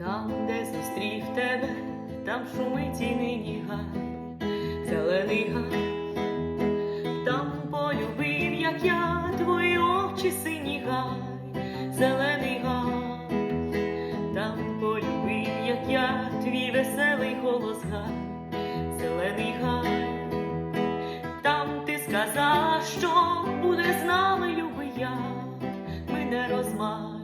Там, де зустрів тебе, там шумить і нині гай, зелений гай, там полюбив, як я, твої очі сині гай, зелений гай, там полюбив, як я, твій веселий голос гай, зелений гай, там ти сказала, що буде з нами, любий я, ми не розмах.